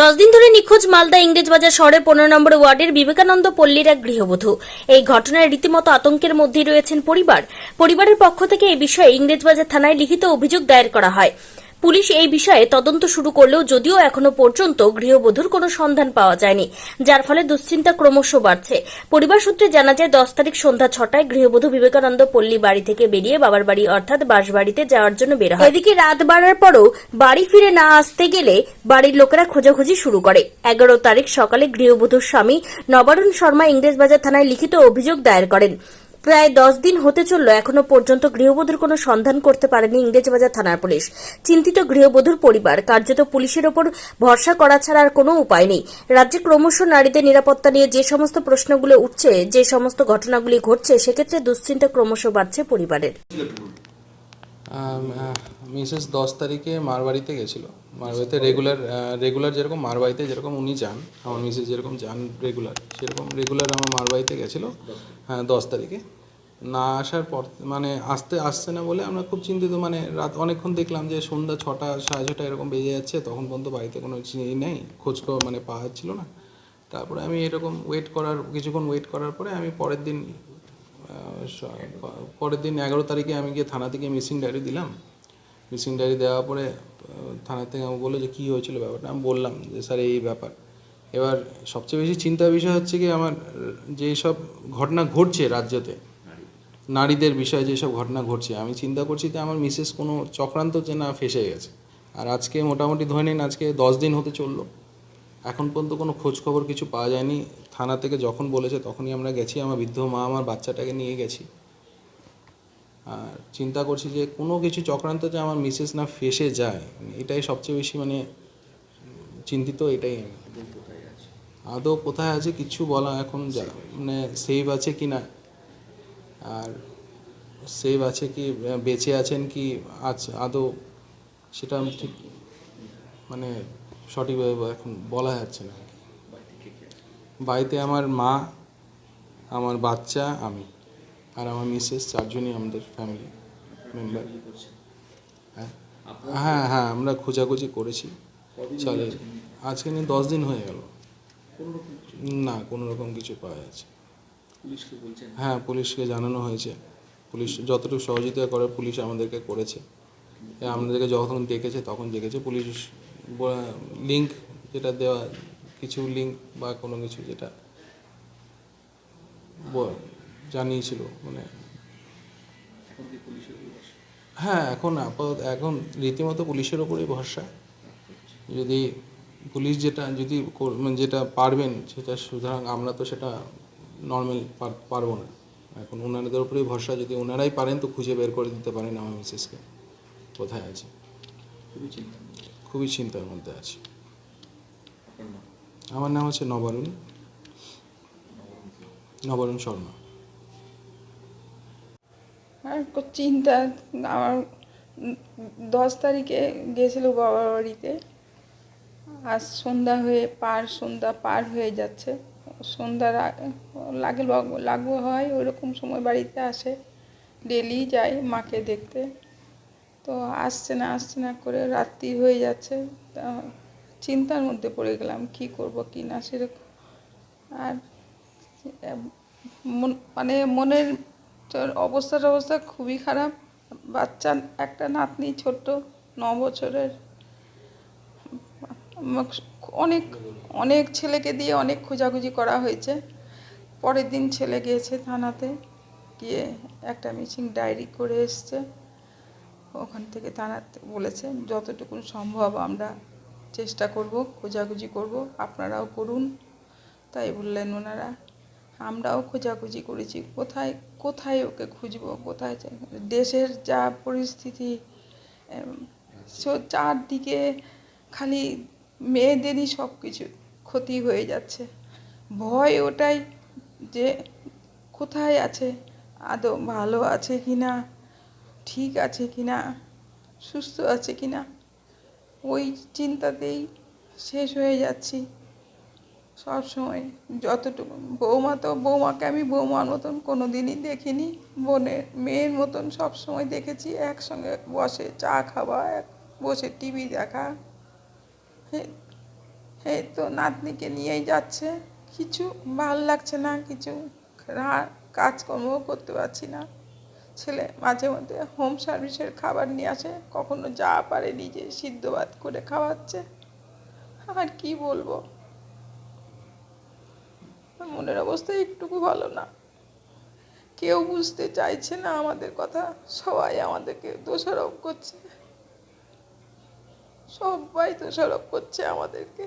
দশ দিন ধরে নিখোঁজ মালদা ইংরেজবাজার শহরের পনেরো নম্বর ওয়ার্ডের বিবেকানন্দ পল্লীর এক গৃহবধূ। এই ঘটনায় রীতিমতো আতঙ্কের মধ্যেই রয়েছেন পরিবার। পরিবারের পক্ষ থেকে এই বিষয়ে ইংরেজবাজার থানায় লিখিত অভিযোগ দায়ের করা হয়। পুলিশ এই বিষয়ে তদন্ত শুরু করলেও যদিও এখনও পর্যন্ত গৃহবধূর কোনো সন্ধান পাওয়া যায়নি, যার ফলে দুশ্চিন্তা ক্রমশ বাড়ছে। পরিবার সূত্রে জানা যায়, দশ তারিখ সন্ধ্যা ছটায় গৃহবধূ বিবেকানন্দ পল্লী বাড়ি থেকে বেরিয়ে বাবার বাড়ি অর্থাৎ বাসবাড়িতে যাওয়ার জন্য বের হয়। এদিকে রাত বাড়ার পরও বাড়ি ফিরে না আসতে গেলে বাড়ির লোকেরা খোঁজাখুঁজি শুরু করে। এগারো তারিখ সকালে গৃহবধূর স্বামী নবারুণ শর্মা ইংরেজবাজার থানায় লিখিত অভিযোগ দায়ের করেন। প্রায় দশ দিন হতে চলল এখনও পর্যন্ত গৃহবধূর কোনো সন্ধান করতে পারেনি ইংরেজবাজার থানার পুলিশ। চিন্তিত গৃহবধূর পরিবার, কার্যত পুলিশের ওপর ভরসা করা ছাড়া আর কোনো উপায় নেই। রাজ্যে ক্রমশ নারীদের নিরাপত্তা নিয়ে যে সমস্ত প্রশ্নগুলো উঠছে, যে সমস্ত ঘটনাগুলি ঘটছে, সেক্ষেত্রে দুশ্চিন্তা ক্রমশ বাড়ছে পরিবারের। মিসেস দশ তারিখে মারবাড়িতে গেছিল। মারবাড়িতে রেগুলার রেগুলার যেরকম, মারবাড়িতে যেরকম উনি যান, আমার মিসেস যেরকম যান রেগুলার সেরকম রেগুলার আমার মারবাড়িতে গেছিল হ্যাঁ দশ তারিখে। না আসার পর মানে আসতে আসছে না বলে আমরা খুব চিন্তিত মানে রাত অনেকক্ষণ দেখলাম যে সন্ধ্যা ছটা, সাড়ে ছটা এরকম বেজে যাচ্ছে, তখন পর্যন্ত বাড়িতে কোনো ই নেই, খোঁজ মানে পাওয়া যাচ্ছিল না। তারপরে আমি এরকম ওয়েট করার, কিছুক্ষণ ওয়েট করার পরে আমি পরের দিন পরের দিন এগারো তারিখে আমি গিয়ে থানা থেকে মিসিং ডায়েরি দিলাম। মিসিং ডায়েরি দেওয়ার পরে থানা থেকে আমাকে বলল যে কী হয়েছিল ব্যাপারটা। আমি বললাম যে, স্যার, এই ব্যাপার। এবার সবচেয়ে বেশি চিন্তার বিষয় হচ্ছে কি, আমার যেই সব ঘটনা ঘটছে রাজ্যতে, নারীদের বিষয়ে যেসব ঘটনা ঘটছে, আমি চিন্তা করছি যে আমার মিসেস কোনো চক্রান্ত যে না ফেসে গেছে। আর আজকে মোটামুটি ধরে নিন আজকে দশ দিন হতে চলল। এখন পর্যন্ত কোনো খোঁজ খবর কিছু পাওয়া যায়নি। থানা থেকে যখন বলেছে তখনই আমরা গেছি, আমার বৃদ্ধ মা আমার বাচ্চাটাকে নিয়ে গেছি। আর চিন্তা করছি যে কোনো কিছু চক্রান্ত যে আমার মিসেস না ফেসে যায়, এটাই সবচেয়ে বেশি মানে চিন্তিত, এটাই আমি। আদৌ কোথায় আছে কিছু বলা এখন যা- মানে সেভ আছে কি না আর সেভ আছে কি বেঁচে আছেন কি আছে আদৌ সেটা আমি ঠিক মানে সঠিকভাবে এখন বলা যাচ্ছে না বাড়িতে আমার মা আমার বাচ্চা আমি আর আমার মিসেস চারজনই আমাদের ফ্যামিলি মেম্বার হ্যাঁ? হ্যাঁ হ্যাঁ আমরা খোঁজাখুঁজি করেছি। চলে। আজকে নিয়ে দশ দিন হয়ে গেল। না কোনো রকম কিছু পাওয়া যাচ্ছে পুলিশকে বলছেন? হ্যাঁ পুলিশকে জানানো হয়েছে। পুলিশ যতটুকু সহযোগিতা করে পুলিশ আমাদেরকে করেছে। আমাদেরকে যখন ডেকেছে তখন ডেকেছে। পুলিশ লিঙ্ক যেটা দেওয়া কিছু লিঙ্ক বা কোনো কিছু যেটা জানিয়েছিল মানে হ্যাঁ এখন আপাতত এখন রীতিমতো পুলিশের ওপরই ভরসা। যদি পুলিশ যেটা যদি কর- মানে যেটা পারবেন সেটা সুতরাং আমরা তো সেটা নর্মাল পারব না। এখন ওনাদের উপরেই ভরসা যদি ওনারাই পারেন তো খুঁজে বের করে দিতে পারেন আমার মিসেসকে কোথায় আছে? খুবই চিন্তার মধ্যে আছে। আমার নাম হচ্ছে নবারুণ। নবারুণ শর্মা। চিন্তা আমার দশ তারিখে গেছিল বাবার বাড়িতে। আজ সন্ধ্যা হয়ে পার সন্ধ্যা পার হয়ে যাচ্ছে। সন্ধ্যার আগে লাগে লাগ- হয়, ওইরকম সময় বাড়িতে আসে। ডেলি যায় মাকে দেখতে। তো আসছে না আসছে না করে রাত্রি হয়ে যাচ্ছে। চিন্তার মধ্যে পড়ে গেলাম, কি করব, কি না সেরকম। আর মন- মানে মনের অবস্থা খুবই খারাপ। বাচ্চা, একটা নাতনি ছোট্ট, ন বছরের। অনেক অনেক ছেলেকে দিয়ে অনেক খোঁজাখুঁজি করা হয়েছে। পরের দিন ছেলে গিয়েছে থানাতে, গিয়ে একটা মিসিং ডায়েরি করে এসছে। ওখান থেকে থানাতে বলেছে যতটুকু সম্ভব আমরা চেষ্টা করব, খোঁজাখুঁজি করব, আপনারাও করুন। তাই বললেন ওনারা, আমরাও খোঁজাখুঁজি করেছি, কোথায় কোথায় ওকে খুঁজবো, কোথায় দেশের যা পরিস্থিতি চারদিকে খালি মেয়েদেরই সব কিছু ক্ষতি হয়ে যাচ্ছে। ভয় ওটাই যে কোথায় আছে, আদৌ ভালো আছে কি না ঠিক আছে কি না সুস্থ আছে কি না ওই চিন্তাতেই শেষ হয়ে যাচ্ছি। সব সময় যতটুকু, বৌমা তো, বৌমাকে আমি বৌমার মতন কোনো দিনই দেখিনি, বোনের, মেয়ের মতন সব সময় দেখেছি, একসঙ্গে বসে চা খাওয়া, এক বসে টিভি দেখা। এই তো নাতনিকে নিয়েই যাচ্ছে। কিছু ভালো লাগছে না, কিছু কাজকর্মও করতে পারছি না। ছেলে মাঝে মধ্যে হোম সার্ভিসের খাবার নিয়ে আসে, কখনো যা পারে নিজে সিদ্ধ ভাত করে খাওয়াচ্ছে। আর কি বলব? মনের অবস্থা একটুকু ভালো না। কেউ বুঝতে চাইছে না আমাদের কথা, সবাই আমাদেরকে দোষারোপ করছে। সবাই দোষারোপ করছে আমাদেরকে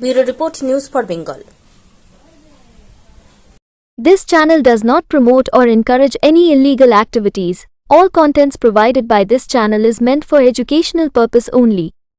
bureau report news for Bengal This channel does not promote or encourage any illegal activities. All contents provided by this channel is meant for educational purpose only.